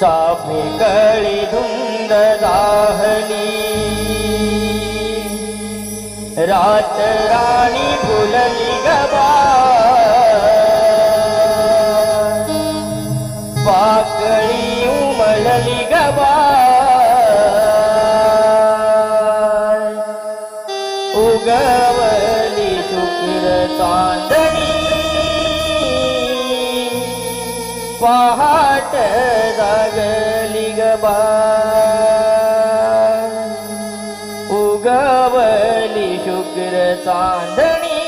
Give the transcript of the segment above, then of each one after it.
चाफे कळी धुंद राहली रात राणी फुलली गबा. पाकळी उमलली गबा. उगवली शुक्र चांदणी. पहा जागली गबा उगवली शुक्र चांदणी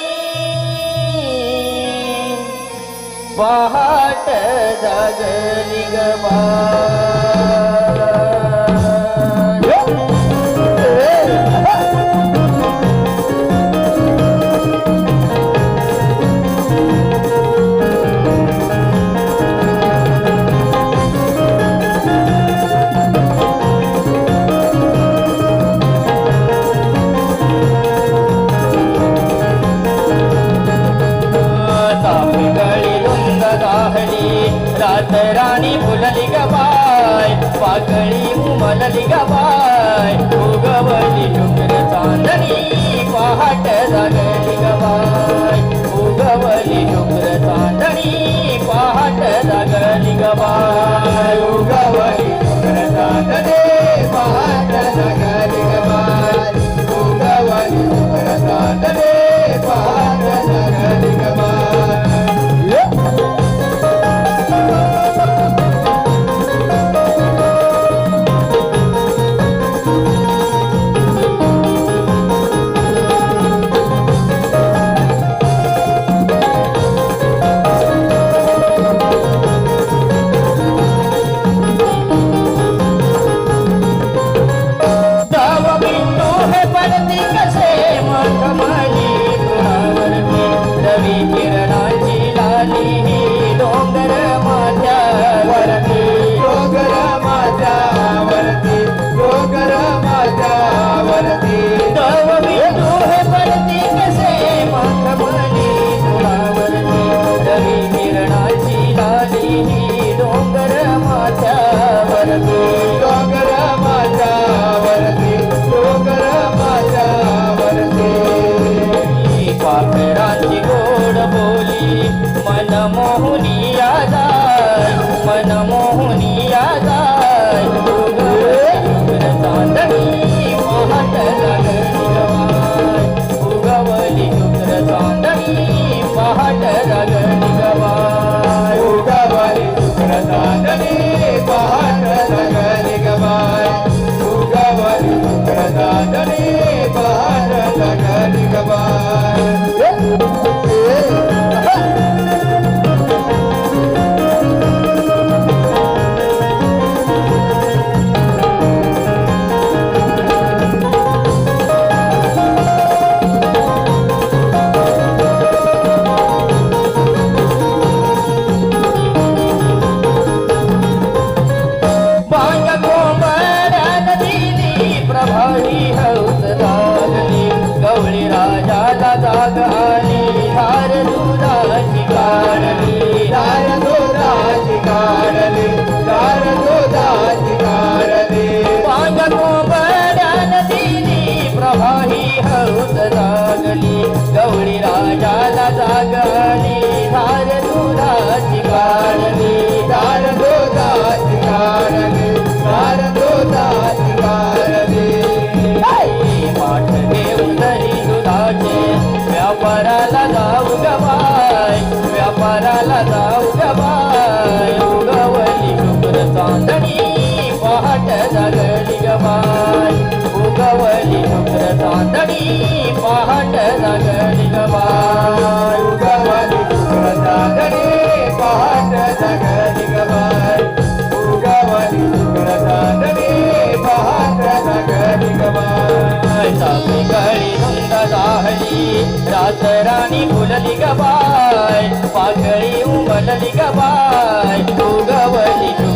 पहाट जागली गबा रात राणी फुलली गबाय पाकळी उमलली गबाय उगवली डुंगर चांदणी पहाट जागली गबाय उगवली डुंगर चांदणी पहाट जागली गबाय शुक्र चांदणी पहाट Bỏ पहाट जागली गबाय उगवली शुक्र पहाट जागली उगवली पहाट गळी रात राणी फुलली गबाय पाकळी उमलली गबाय उगवली